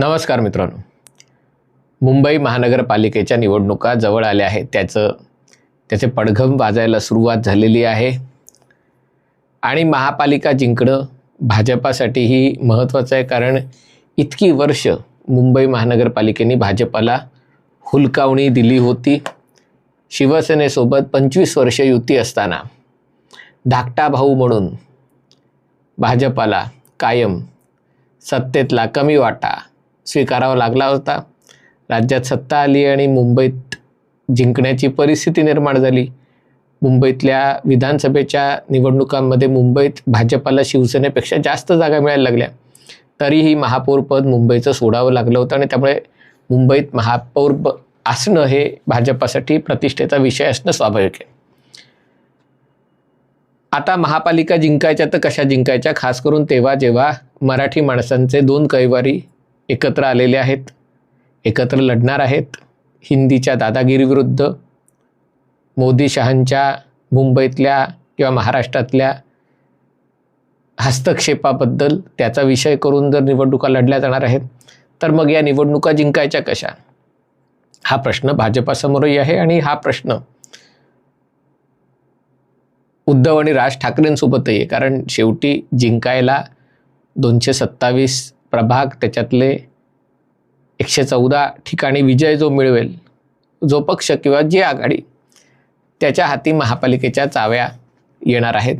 नमस्कार मित्रांनो. मुंबई महानगरपालिकेच्या निवडणुका जवळ आल्या आहेत. त्याचं त्याचे पडघम वाजायला सुरुवात झालेली आहे. आणि महापालिका जिंकणं भाजपासाठीही महत्त्वाचं आहे कारण इतकी वर्ष मुंबई महानगरपालिकेने भाजपाला हुलकावणी दिली होती. शिवसेनेसोबत पंचवीस वर्ष युती असताना धाकटा भाऊ म्हणून भाजपाला कायम सत्तेतला कमी वाटा स्वीकारावा लागला होता. राज्यात सत्ता आली आणि मुंबईत जिंकण्याची परिस्थिती निर्माण झाली. मुंबईतल्या विधानसभेच्या निवडणुकांमध्ये मुंबईत भाजपाला शिवसेनेपेक्षा जास्त जागा मिळायला लागल्या. तरीही महापौरपद मुंबईचं सोडावं लागलं होतं आणि त्यामुळे मुंबईत महापौर असणं हे भाजपासाठी प्रतिष्ठेचा विषय असणं स्वाभाविक आहे. आता महापालिका जिंकायच्या तर कशा जिंकायच्या? खास करून तेव्हा जेव्हा मराठी माणसांचे दोन कैवारी एकत्र आलेले आहेत एकत्र लढणार आहेत हिंदीच्या दादागिरीविरुद्ध मोदी शहांच्या मुंबईतल्या किंवा महाराष्ट्रातल्या हस्तक्षेपाबद्दल त्याचा विषय करून जर निवडणुका लढल्या जाणार आहेत तर मग या निवडणुका जिंकायच्या कशा? हा प्रश्न भाजपासमोरही आहे आणि हा प्रश्न उद्धव आणि राज ठाकरेंसोबतही आहे. कारण शेवटी जिंकायला दोनशे सत्तावीस प्रभाग त्याच्यातले एकशे चौदा ठिकाणी विजय जो मिळवेल जो पक्ष किंवा जी आघाडी त्याच्या हाती महापालिकेच्या चाव्या येणार आहेत.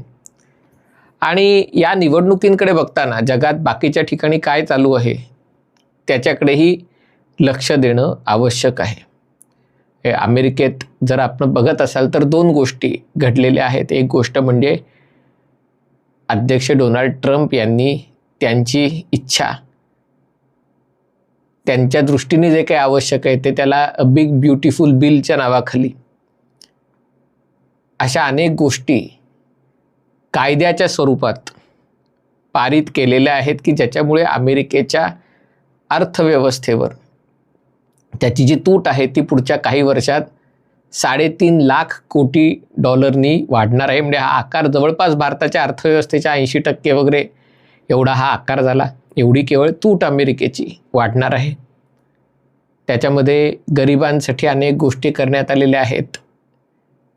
आणि या निवडणुकींकडे बघताना जगात बाकीच्या ठिकाणी काय चालू आहे त्याच्याकडेही लक्ष देणं आवश्यक आहे. हे अमेरिकेत जर आपण बघत असाल तर दोन गोष्टी घडलेल्या आहेत. एक गोष्ट म्हणजे अध्यक्ष डोनाल्ड ट्रम्प यांनी त्यांची इच्छा. त्यांच्या दृष्टीने जे काही आवश्यक आहे ते त्याला अ बिग ब्युटिफुल बिलच्या नावाखाली. अशा अनेक गोष्टी कायद्याच्या स्वरूपात पारित केलेल्या आहेत की ज्याच्यामुळे अमेरिकेच्या अर्थव्यवस्थेवर त्याची जी तूट आहे ती पुढच्या काही वर्षात साडेतीन लाख कोटी डॉलरनी वाढणार आहे. म्हणजे हा आकार जवळपास भारताच्या अर्थव्यवस्थेच्या ऐंशी टक्के वगैरे एवढा हा आकार झाला एवढी केवळ तूट अमेरिकेची वाढणार आहे. त्याच्यामध्ये गरिबांसाठी अनेक गोष्टी करण्यात आलेल्या आहेत.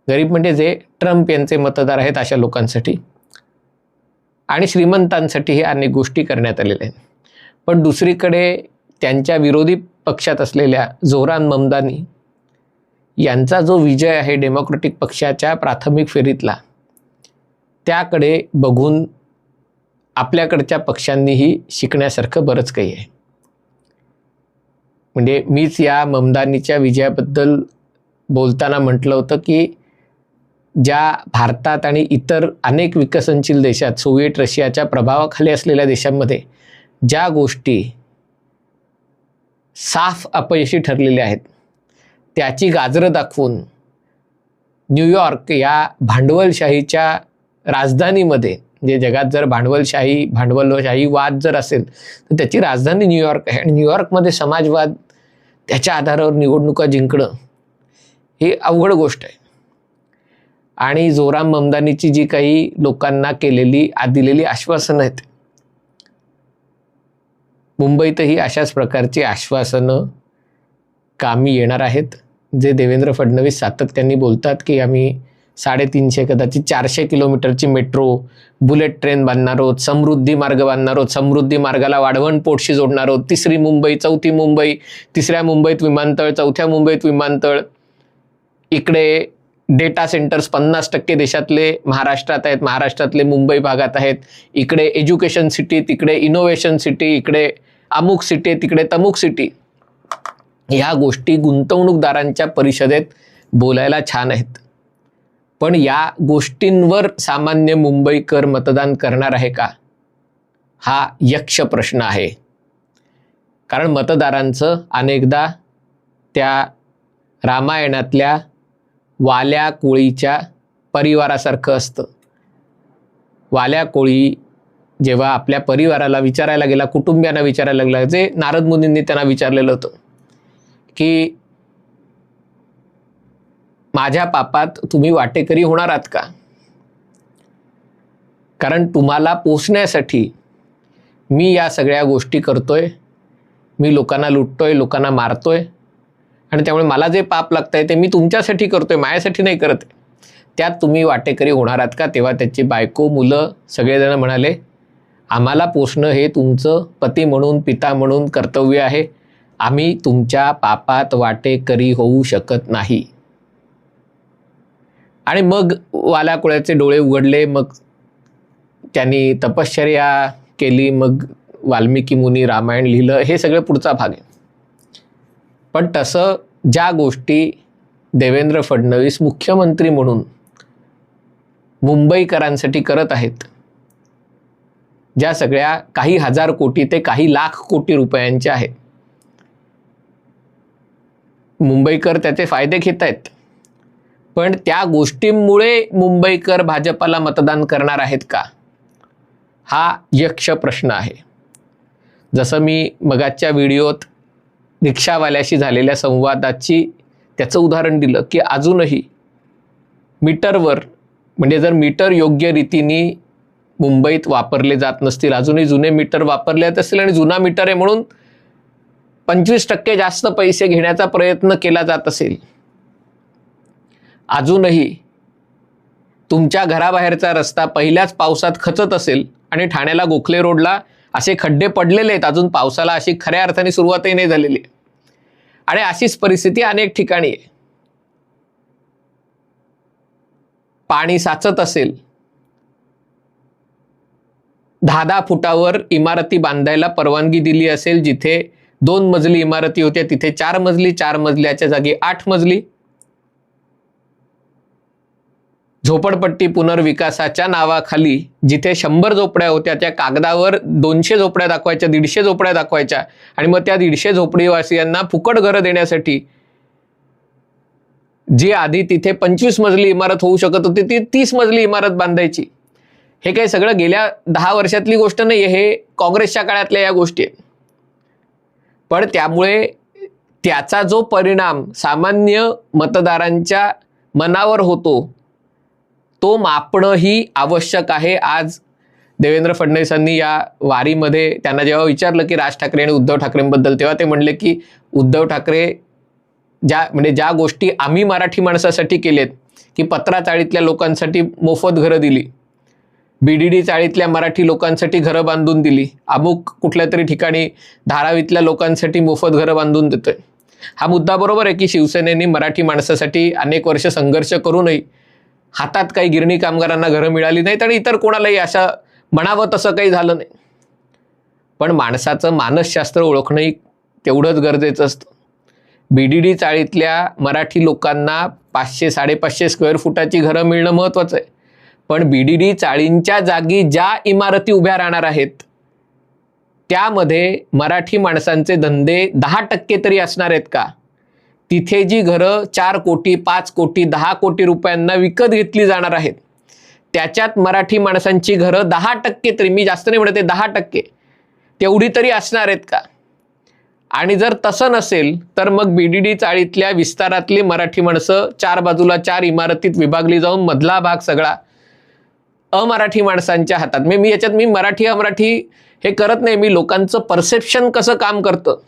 गरीब म्हणजे जे ट्रम्प यांचे मतदार आहेत अशा लोकांसाठी. आणि श्रीमंतांसाठीही अनेक गोष्टी करण्यात आलेल्या आहेत. पण दुसरीकडे त्यांच्या विरोधी पक्षात असलेल्या जोरान ममदानी यांचा जो विजय आहे डेमोक्रेटिक पक्षाच्या प्राथमिक फेरीतला त्याकडे बघून आपल्याकडच्या पक्षांनीही शिकण्यासारखं बरंच काही आहे. म्हणजे मीच या ममदानीच्या विजयाबद्दल बोलताना म्हटलं होतं की ज्या भारतात आणि इतर अनेक विकसनशील देशात सोव्हिएट रशियाच्या प्रभावाखाली असलेल्या देशांमध्ये ज्या गोष्टी साफ अपयशी ठरलेल्या आहेत त्याची गाजरं दाखवून न्यूयॉर्क या भांडवलशाहीच्या राजधानीमध्ये म्हणजे जगात जर भांडवलशाही भांडवलशाही वाद जर असेल तर त्याची राजधानी न्यूयॉर्क आहे. आणि न्यूयॉर्कमध्ये समाजवाद त्याच्या आधारावर निवडणुका जिंकणं ही अवघड गोष्ट आहे. आणि जोराम ममदानीची जी काही लोकांना केलेली दिलेली आश्वासनं आहेत मुंबईतही अशाच प्रकारची आश्वासनं कामी येणार आहेत जे देवेंद्र फडणवीस सातत्याने बोलतात की आम्ही साडेतीनशे कदाचित चारशे किलोमीटरची मेट्रो बुलेट ट्रेन बांधणार आहोत समृद्धी मार्ग बांधणार आहोत समृद्धी मार्गाला वाढवण पोटशी जोडणार आहोत तिसरी मुंबई चौथी मुंबई तिसऱ्या मुंबईत विमानतळ चौथ्या मुंबईत विमानतळ. इकडे डेटा सेंटर्स पन्नास टक्के देशातले महाराष्ट्रात आहेत महाराष्ट्रातले मुंबई भागात आहेत. इकडे एज्युकेशन सिटी तिकडे इनोव्हेशन सिटी इकडे अमुक सिटी तिकडे तमुक सिटी ह्या गोष्टी गुंतवणूकदारांच्या परिषदेत बोलायला छान आहेत. पण या गोष्टींवर सामान्य मुंबईकर मतदान करणार आहे का? हा यक्ष प्रश्न आहे. कारण मतदारांचं अनेकदा त्या रामायणातल्या वाल्या कोळीच्या परिवारासारखं असतं. वाल्या कोळी जेव्हा आपल्या परिवाराला विचारायला गेला कुटुंबियांना विचारायला लागला जे नारद मुनींनी त्यांना विचारलेलं होतं की माझ्या पापात तुम्ही वाटेकरी होणार आहात का? कारण तुम्हाला पोचण्यासाठी मी या सगळ्या गोष्टी करतोय. मी लोकांना लुटतोय लोकांना मारतोय. आणि त्यामुळे मला जे पाप लागतं आहे ते मी तुमच्यासाठी करतोय माझ्यासाठी नाही करत. त्यात तुम्ही वाटेकरी होणार आहात का? तेव्हा त्याची बायको मुलं सगळेजण म्हणाले आम्हाला पोसणं हे तुमचं पती म्हणून पिता म्हणून कर्तव्य आहे. आम्ही तुमच्या पापात वाटेकरी होऊ शकत नाही. आणि मग वालाकुळ्याचे डोळे उघडले मग त्यांनी तपश्चर्या केली मग वाल्मिकी मुनी रामायण लिहिलं हे सगळं पुढचा भाग आहे. पण तसं ज्या गोष्टी देवेंद्र फडणवीस मुख्यमंत्री म्हणून मुंबईकरांसाठी करत आहेत ज्या सगळ्या काही हजार कोटी ते काही लाख कोटी रुपयांच्या आहेत मुंबईकर त्याचे फायदे घेत आहेत पण त्या गोष्टींमुळे मुंबईकर भाजपाला मतदान करणार आहेत का? हा यक्ष प्रश्न आहे. जसं मी मगाच्या व्हिडिओत रिक्षावाल्याशी झालेल्या संवादाची त्याचं उदाहरण दिलं की अजूनही मीटरवर म्हणजे जर मीटर योग्य रीतीने मुंबईत वापरले जात नसतील अजूनही जुने मीटर वापरले जात असतील आणि जुना मीटर आहे म्हणून पंचवीस टक्के जास्त पैसे घेण्याचा प्रयत्न केला जात असेल अजूनही तुमच्या घराबाहेरचा रस्ता पहिल्याच पावसात खचत असेल आणि ठाण्याला गोखले रोडला असे खड्डे पडलेले आहेत अजून पावसाला अशी खऱ्या अर्थाने सुरुवातही नाही झालेली आहे. आणि अशीच परिस्थिती अनेक ठिकाणी आहे पाणी साचत असेल दहा दहा फुटावर इमारती बांधायला परवानगी दिली असेल जिथे दोन मजली इमारती होत्या तिथे चार मजली चार मजल्याच्या जागी आठ मजली झोपडपट्टी पुनर्विकासाच्या नावाखाली जिथे शंभर झोपड्या होत्या त्या कागदावर दोनशे झोपड्या दाखवायच्या दीडशे झोपड्या दाखवायच्या. आणि मग त्या दीडशे झोपडीवासियांना फुकट घरं देण्यासाठी जी आधी तिथे पंचवीस मजली इमारत होऊ शकत होती ती तीस मजली इमारत बांधायची. हे काही सगळं गेल्या दहा वर्षातली गोष्ट नाही हे काँग्रेसच्या काळातल्या या गोष्टी आहेत. पण त्यामुळे त्याचा जो परिणाम सामान्य मतदारांच्या मनावर होतो तो मापणंही आवश्यक आहे. आज देवेंद्र फडणवीसांनी या वारीमध्ये त्यांना जेव्हा विचारलं की राज ठाकरे आणि उद्धव ठाकरेंबद्दल तेव्हा ते म्हणले की उद्धव ठाकरे ज्या म्हणजे ज्या गोष्टी आम्ही मराठी माणसासाठी केलेत की पत्रा चाळीतल्या लोकांसाठी मोफत घरं दिली बी डी डी चाळीतल्या मराठी लोकांसाठी घरं बांधून दिली अमुक कुठल्या तरी ठिकाणी धारावीतल्या लोकांसाठी मोफत घरं बांधून देतोय. हा मुद्दा बरोबर आहे की शिवसेनेने मराठी माणसासाठी अनेक वर्ष संघर्ष करूनही हातात काही गिरणी कामगारांना घरं मिळाली नाहीत आणि इतर कोणालाही अशा म्हणावं तसं काही झालं नाही. पण माणसाचं मानसशास्त्र ओळखणंही तेवढंच गरजेचं असतं. बी डी डी चाळीतल्या मराठी लोकांना पाचशे साडेपाचशे स्क्वेअर फुटाची घरं मिळणं महत्त्वाचं आहे. पण बी डी डी चाळींच्या जागी ज्या इमारती उभ्या राहणार आहेत त्यामध्ये मराठी माणसांचे धंदे दहा टक्के तरी असणार आहेत का? तिथे जी घरं चार कोटी पाच कोटी दहा कोटी रुपयांना विकत घेतली जाणार आहेत. त्याच्यात मराठी माणसांची घरं दहा टक्के तरी मी जास्त नाही म्हणते दहा टक्के तेवढी तरी असणार आहेत का? आणि जर तसं नसेल तर मग बी डी डी चाळीतल्या विस्तारातली मराठी माणसं चार बाजूला चार इमारतीत विभागली जाऊन मधला भाग सगळा अमराठी माणसांच्या हातात. मी मी याच्यात मी मराठी अमराठी हे करत नाही मी लोकांचं परसेप्शन कसं काम करतं?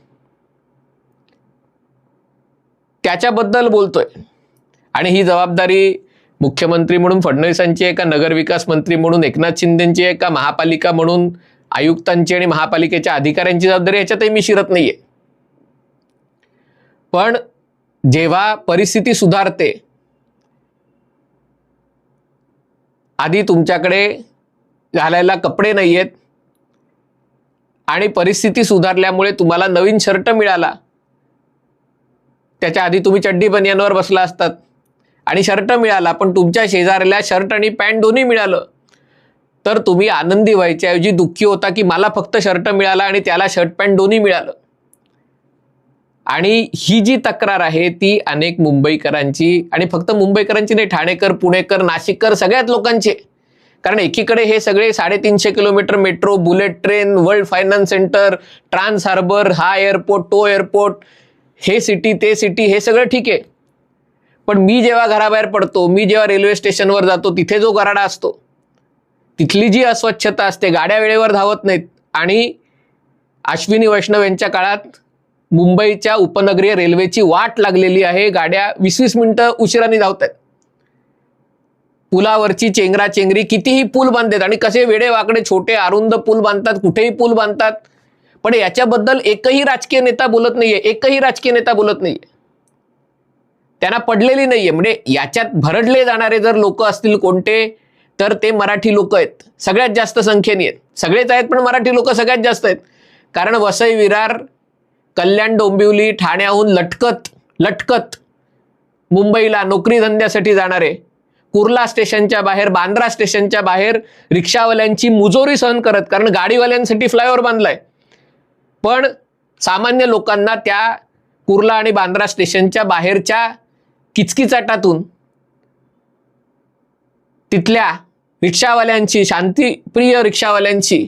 त्याच्याबद्दल बोलतोय. आणि ही जबाबदारी मुख्यमंत्री म्हणून फडणवीसांची आहे का नगरविकास मंत्री म्हणून एकनाथ शिंदेची आहे का महापालिका म्हणून आयुक्तांची आणि महापालिकेच्या अधिकाऱ्यांची जबाबदारी याच्यातही मी शिरत नाहीये. पण जेव्हा परिस्थिती सुधारते आधी तुमच्याकडे घालायला कपडे नाही आहेत आणि परिस्थिती सुधारल्यामुळे तुम्हाला नवीन शर्ट मिळाला त्याच्या आधी तुम्ही चड्डी बनियानवर बसला असतात. आणि शर्ट मिळाला पण तुमच्या शेजाऱ्याला शर्ट आणि पॅन्ट दोन्ही मिळालं. तर तुम्ही आनंदी व्हायच्याऐवजी दुःखी होता की मला फक्त शर्ट मिळाला आणि त्याला शर्ट पॅन्ट दोन्ही मिळालं. आणि ही जी तक्रार आहे ती अनेक मुंबईकरांची आणि फक्त मुंबईकरांची नाही ठाणेकर पुणेकर नाशिककर सगळ्यात लोकांचे. कारण एकीकडे हे सगळे साडेतीनशे kilometre metro bullet train world finance centre trans harbour हा एअरपोर्ट तो एअरपोर्ट हे सिटी ते सिटी हे सगळं ठीक आहे. पण मी जेव्हा घराबाहेर पडतो मी जेव्हा रेल्वे स्टेशनवर जातो तिथे जो गराडा असतो तिथली जी अस्वच्छता असते गाड्या वेळेवर धावत नाहीत. आणि अश्विनी वैष्णव यांच्या काळात मुंबईच्या उपनगरीय रेल्वेची वाट लागलेली आहे गाड्या वीस वीस मिनटं उशिराने धावत आहेत पुलावरची चेंगरा चेंगरी कितीही पूल बांधतात आणि कसे वेडे वाकडे छोटे अरुंद पूल बांधतात कुठेही पूल बांधतात पण याच्याबद्दल एकही राजकीय नेता बोलत नाहीये एकही राजकीय नेता बोलत नाहीये. त्यांना पडलेली नाहीये. म्हणजे याच्यात भरडले जाणारे जर लोक असतील कोणते तर ते मराठी लोक आहेत. सगळ्यात जास्त संख्येने आहेत. सगळेच आहेत पण मराठी लोक सगळ्यात जास्त आहेत. कारण वसई विरार कल्याण डोंबिवली ठाण्याहून लटकत लटकत मुंबईला नोकरी धंद्यासाठी जाणारे कुर्ला स्टेशनच्या बाहेर बांद्रा स्टेशनच्या बाहेर रिक्षावाल्यांची मुजोरी सहन करत कारण गाडीवाल्यांसाठी फ्लायओव्हर बांधलाय. पण सामान्य लोकांना त्या कुर्ला आणि बांद्रा स्टेशनच्या बाहेरच्या किचकिचाटातून तिथल्या रिक्षावाल्यांची शांतीप्रिय रिक्षावाल्यांची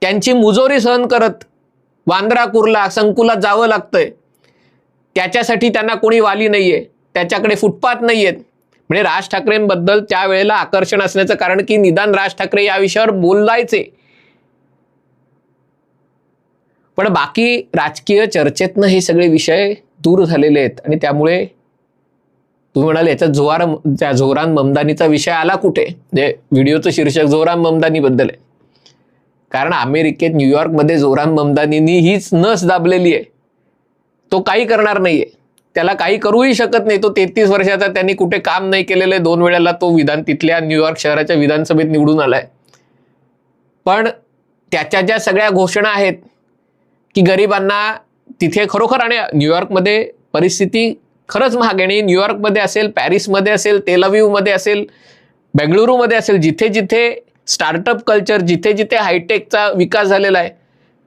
त्यांची मुजोरी सहन करत वांद्रा कुर्ला संकुलात जावं लागतंय. त्याच्यासाठी त्यांना कोणी वाली नाहीये. त्याच्याकडे फुटपाथ नाहीयेत. म्हणजे राज ठाकरेंबद्दल त्यावेळेला आकर्षण असण्याचं कारण की निदान राज ठाकरे या विषयावर बोलायचे. पण बाकी राजकीय चर्चेतनं हे सगळे विषय दूर झालेले आहेत आणि त्यामुळे तुम्ही म्हणाल याच्यात जोहार त्या जोरान ममदानीचा विषय आला कुठे? म्हणजे व्हिडिओचं शीर्षक जोरान ममदानीबद्दल आहे. कारण अमेरिकेत न्यूयॉर्कमध्ये जोरान ममदानीनी हीच नस दाबलेली आहे. तो काही करणार नाहीये. त्याला काही करूही शकत नाही. तो तेहतीस वर्षाचा त्यांनी कुठे काम नाही केलेलं आहे. दोन वेळेला तो विधान तिथल्या न्यूयॉर्क शहराच्या विधानसभेत निवडून आलाय. पण त्याच्या ज्या सगळ्या घोषणा आहेत की गरिबांना तिथे खरोखर आणि न्यूयॉर्कमध्ये परिस्थिती खरंच महाग आहे. आणि न्यूयॉर्कमध्ये असेल पॅरिसमध्ये असेल तेलव्यूमध्ये असेल बेंगळुरूमध्ये असेल जिथे जिथे स्टार्टअप कल्चर जिथे जिथे हायटेकचा विकास झालेला आहे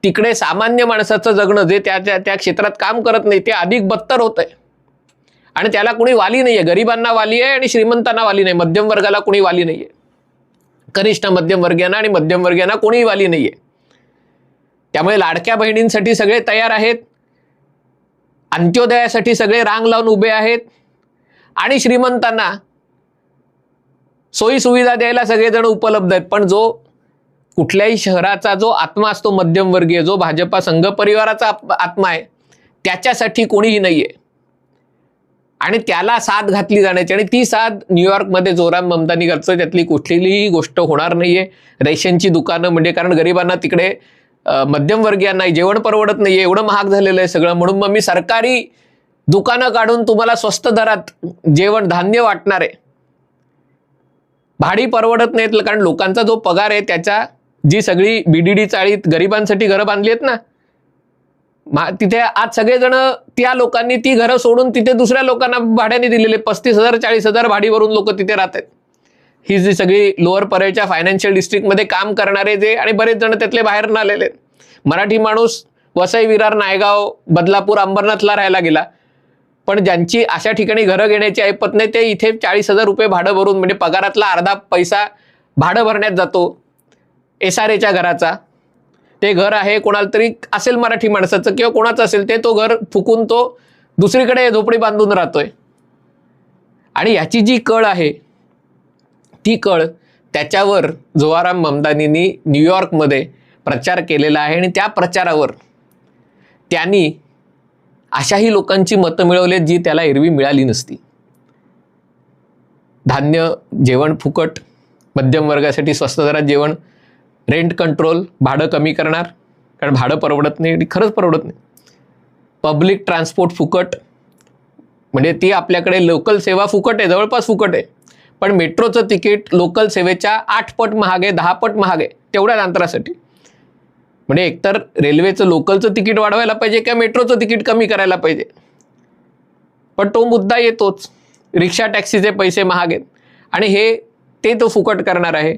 तिकडे सामान्य माणसाचं जगणं जे त्या त्या त्या क्षेत्रात काम करत नाही ते अधिक बत्तर होत आहे. आणि त्याला कुणी वाली नाही आहे गरिबांना वाली आहे आणि श्रीमंतांना वाली नाही. मध्यम वर्गाला कुणी वाली नाही आहे कनिष्ठ मध्यमवर्गीयांना आणि मध्यमवर्गीयांना कोणीही वाली नाही आहे त्यामुळे लाडक्या बहिणींसाठी सगळे तयार आहेत. अंत्योदयासाठी सगळे रांग लावून उभे आहेत. आणि श्रीमंतांना सोयी सुविधा द्यायला सगळेजण उपलब्ध आहेत. पण जो कुठल्याही शहराचा जो आत्मा असतो मध्यमवर्गीय जो भाजपा संघ परिवाराचा आत्मा आहे त्याच्यासाठी कोणीही नाहीये. आणि त्याला साथ घातली जाण्याची आणि ती साथ न्यूयॉर्कमध्ये जोराम ममतानी करतं त्यातली कुठलीही गोष्ट होणार नाहीये. रेशनची दुकानं म्हणजे कारण गरिबांना तिकडे मध्यमवर्गीयांना जेवण परवडत नाहीये एवढं महाग झालेलं आहे सगळं. म्हणून मग मी सरकारी दुकानं काढून तुम्हाला स्वस्त दरात जेवण धान्य वाटणार आहे. भाडी परवडत नाहीत कारण लोकांचा जो पगार आहे त्याच्या जी सगळी बीडीडी चाळीत गरिबांसाठी घरं बांधली आहेत ना तिथे आज सगळेजण त्या लोकांनी ती घरं सोडून तिथे दुसऱ्या लोकांना भाड्याने दिलेले पस्तीस हजार चाळीस हजार भाडीवरून लोक तिथे राहत आहेत ही जी सगळी लोअर परेलच्या फायनान्शियल डिस्ट्रिक्टमध्ये काम करणारे जे आणि बरेच जण त्यातले बाहेर आलेले मराठी माणूस वसई विरार नायगाव बदलापूर अंबरनाथला राहायला गेला. पण ज्यांची अशा ठिकाणी घरं घेण्याची ऐपत नाही ते इथे चाळीस हजार रुपये भाडं भरून म्हणजे पगारातला अर्धा पैसा भाडं भरण्यात जातो. एस आर एच्या घराचा. ते घर आहे कोणाला तरी असेल मराठी माणसाचं किंवा कोणाचं असेल ते तो घर फुकून तो दुसरीकडे झोपडी बांधून राहतोय. आणि याची जी कळ आहे ती कळ त्याच्यावर जोहाराम ममदानींनी न्यूयॉर्कमध्ये प्रचार केलेला आहे आणि त्या प्रचारावर त्यांनी अशाही लोकांची मतं मिळवली जी त्याला एरवी मिळाली नसती. धान्य जेवण फुकट मध्यम वर्गासाठी स्वस्त दरात जेवण रेंट कंट्रोल भाडं कमी करणार कारण भाडं परवडत नाही आणि खरंच परवडत नाही. पब्लिक ट्रान्सपोर्ट फुकट म्हणजे ती आपल्याकडे लोकल सेवा फुकट आहे जवळपास फुकट आहे. पण मेट्रोचं तिकीट लोकल सेवेच्या आठ पट महागे दहा पट महाग आहे तेवढ्याच अंतरासाठी. म्हणजे एकतर रेल्वेचं लोकलचं तिकीट वाढवायला पाहिजे किंवा मेट्रोचं तिकीट कमी करायला पाहिजे. पण तो मुद्दा येतोच. रिक्षा टॅक्सीचे पैसे महाग आहेत आणि हे ते तो फुकट करणार आहे.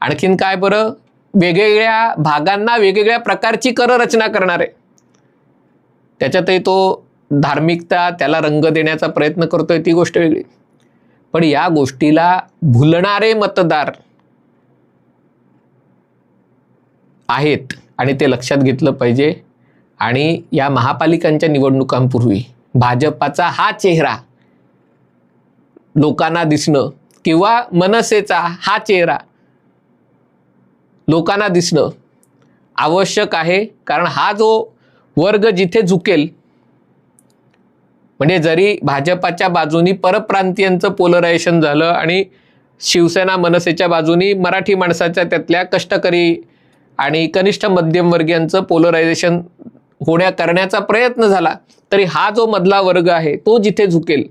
आणखीन काय बरं? वेगवेगळ्या भागांना वेगवेगळ्या प्रकारची कर रचना करणार. आहे त्याच्यातही तो धार्मिकता त्याला रंग देण्याचा प्रयत्न करतोय ती गोष्ट वेगळी. पण या गोष्टीला भुलणारे मतदार आहेत आणि ते लक्षात घेतलं पाहिजे. आणि या महापालिकांच्या निवडणुकांपूर्वी भाजपाचा हा चेहरा लोकांना दिसणं किंवा मनसेचा हा चेहरा लोकांना दिसणं आवश्यक आहे. कारण हा जो वर्ग जिथे झुकेल म्हणजे जरी भाजपाच्या बाजूनी परप्रांतीयांचं पोलरायझेशन झालं आणि शिवसेना मनसेच्या बाजूनी मराठी माणसाच्या त्यातल्या कष्टकरी आणि कनिष्ठ मध्यमवर्गीयांचं पोलरायझेशन होण्या करण्याचा प्रयत्न झाला तरी हा जो मधला वर्ग आहे तो जिथे झुकेल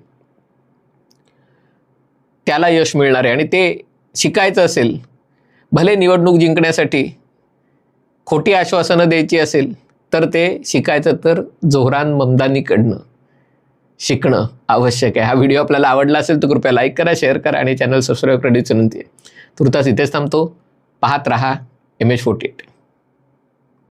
त्याला यश मिळणार आहे. आणि ते शिकायचं असेल भले निवडणूक जिंकण्यासाठी खोटी आश्वासनं द्यायची असेल तर ते शिकायचं तर जोहरान ममदानीकडनं. शिकणं आवश्यक आहे. हा व्हिडिओ आपल्याला आवडला असेल तर कृपया लाईक करा शेअर करा आणि चॅनल सबस्क्राईब करण्याची विनंती आहे तुर्तास इथेच थांबतो. पाहत रहा एम एच फोर्टी एट